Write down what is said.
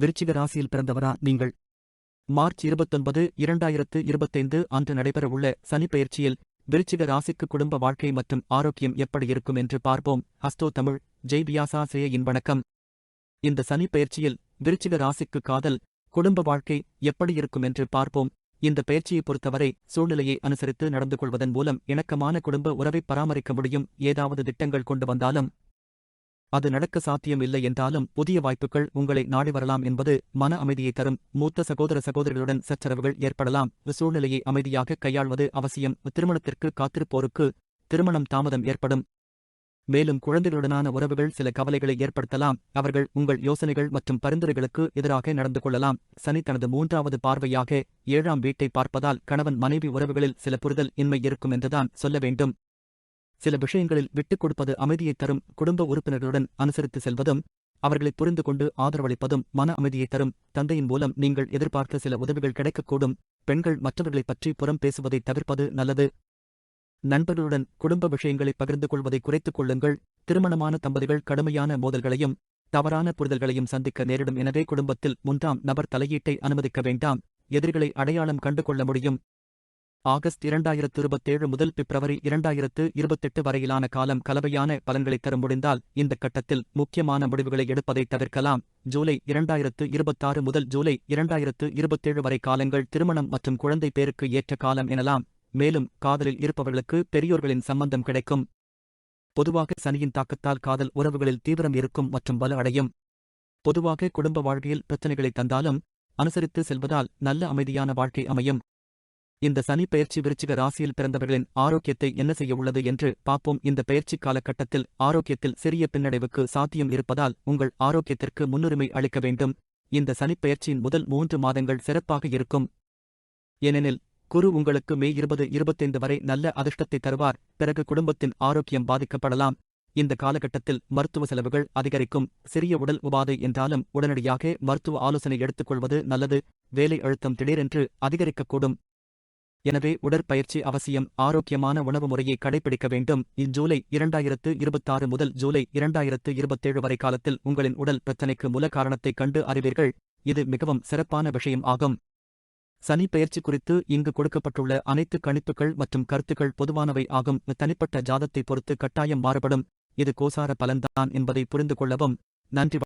விருச்சிக ராசியில் பிறந்தவரா நீங்கள்? மார்ச் இருபத்தொன்பது இரண்டாயிரத்து இருபத்தைந்து அன்று நடைபெறவுள்ள சனிப்பெயர்ச்சியில் விருச்சிக ராசிக்கு குடும்ப வாழ்க்கை மற்றும் ஆரோக்கியம் எப்படி இருக்கும் என்று பார்ப்போம். ஹஸ்தோ தமிழ் ஜெய் வியாசாசிரியயின் வணக்கம். இந்த சனிப்பெயர்ச்சியில் விருச்சிக ராசிக்கு காதல் குடும்ப வாழ்க்கை எப்படி இருக்கும் என்று பார்ப்போம். இந்த பயிற்சியை பொறுத்தவரை சூழ்நிலையை அனுசரித்து நடந்து கொள்வதன் மூலம் இணக்கமான குடும்ப உறவை பராமரிக்க முடியும். ஏதாவது திட்டங்கள் கொண்டு வந்தாலும் அது நடக்க சாத்தியம் இல்லை என்றாலும் புதிய வாய்ப்புகள் உங்களை நாடி வரலாம் என்பது மன அமைதியை தரும். மூத்த சகோதர சகோதரிகளுடன் சச்சரவுகள் ஏற்படலாம். சூழ்நிலையை அமைதியாக கையாள்வது அவசியம். திருமணத்திற்கு காத்திருப்போருக்கு திருமணம் தாமதம் ஏற்படும். மேலும் குழந்தைகளுடனான உறவுகள் சில கவலைகளை ஏற்படுத்தலாம். அவர்கள் உங்கள் யோசனைகள் மற்றும் பரிந்துரைகளுக்கு எதிராக நடந்து கொள்ளலாம். சனி தனது மூன்றாவது பார்வையாக ஏழாம் வீட்டை பார்ப்பதால் கணவன் மனைவி உறவுகளில் சில புரிதல் இன்மை இருக்கும் என்றுதான் சொல்ல வேண்டும். சில விஷயங்களில் விட்டுக் கொடுப்பது அமைதியைத் தரும் குடும்ப உறுப்பினர்களுடன் அனுசரித்து செல்வதும் அவர்களை புரிந்து கொண்டு ஆதரவளிப்பதும் மன அமைதியைத் தரும். தந்தையின் மூலம் நீங்கள் எதிர்பார்த்த சில உதவிகள் கிடைக்கக்கூடும். பெண்கள் மற்றவர்களைப் பற்றி புறம் பேசுவதை தவிர்ப்பது நல்லது. நண்பர்களுடன் குடும்ப விஷயங்களை பகிர்ந்து கொள்வதை குறைத்துக் கொள்ளுங்கள். திருமணமான தம்பதிகள் கடுமையான மோதல்களையும் தவறான புரிதல்களையும் சந்திக்க நேரிடும். எனவே குடும்பத்தில் மூன்றாம் நபர் தலையீட்டை அனுமதிக்க வேண்டாம். எதிரிகளை அடையாளம் கண்டு கொள்ள முடியும். ஆகஸ்ட் இரண்டாயிரத்து இருபத்தேழு முதல் பிப்ரவரி இரண்டாயிரத்து இருபத்தெட்டு வரையிலான காலம் கலவையான பலன்களை தர முடிந்தால் இந்த கட்டத்தில் முக்கியமான முடிவுகளை எடுப்பதை தவிர்க்கலாம். ஜூலை இரண்டாயிரத்து இருபத்தாறு முதல் ஜூலை இரண்டாயிரத்து இருபத்தேழு வரை காலங்கள் திருமணம் மற்றும் குழந்தை பேருக்கு ஏற்ற காலம் எனலாம். மேலும் காதலில் இருப்பவர்களுக்கு பெரியோர்களின் சம்பந்தம் கிடைக்கும். பொதுவாக சனியின் தாக்கத்தால் காதல் உறவுகளில் தீவிரம் இருக்கும் மற்றும் வலு அடையும். பொதுவாக குடும்ப வாழ்க்கையில் பிரச்சனைகளை தந்தாலும் அனுசரித்து செல்வதால் நல்ல அமைதியான வாழ்க்கை அமையும். இந்த சனி பயிற்சி விருச்சிக ராசியில் பிறந்தவர்களின் ஆரோக்கியத்தை என்ன செய்ய உள்ளது என்று பார்ப்போம். இந்த பயிற்சி காலகட்டத்தில் ஆரோக்கியத்தில் சிறிய பின்னடைவுக்கு சாத்தியம் இருப்பதால் உங்கள் ஆரோக்கியத்திற்கு முன்னுரிமை அளிக்க வேண்டும். இந்த சனிப்பெயர்ச்சியின் முதல் மூன்று மாதங்கள் சிறப்பாக இருக்கும். ஏனெனில் குரு உங்களுக்கு மே இருபது இருபத்தைந்து வரை நல்ல அதிர்ஷ்டத்தை தருவார். பிறகு குடும்பத்தின் ஆரோக்கியம் பாதிக்கப்படலாம். இந்த காலகட்டத்தில் மருத்துவ செலவுகள் அதிகரிக்கும். சிறிய உடல் உபாதை என்றாலும் உடனடியாக மருத்துவ ஆலோசனை எடுத்துக்கொள்வது நல்லது. வேலை அழுத்தம் திடீரென்று அதிகரிக்கக்கூடும். எனவே உடற்பயிற்சி அவசியம். ஆரோக்கியமான உணவு முறையை கடைபிடிக்க வேண்டும். இஜூலை இரண்டாயிரத்து இருபத்தாறு முதல் ஜூலை இரண்டாயிரத்து இருபத்தேழு வரை காலத்தில் உங்களின் உடல் பிரச்சினைக்கு மூல காரணத்தைக் கண்டு அறிவீர்கள். இது மிகவும் சிறப்பான விஷயம் ஆகும். சனி பயிற்சி குறித்து இங்கு கொடுக்கப்பட்டுள்ள அனைத்து கணிப்புகள் மற்றும் கருத்துக்கள் பொதுவானவை ஆகும். தனிப்பட்ட ஜாதத்தை பொறுத்து கட்டாயம் மாறுபடும். இது கோசார பலன்தான் என்பதை புரிந்து கொள்ளவும். நன்றி.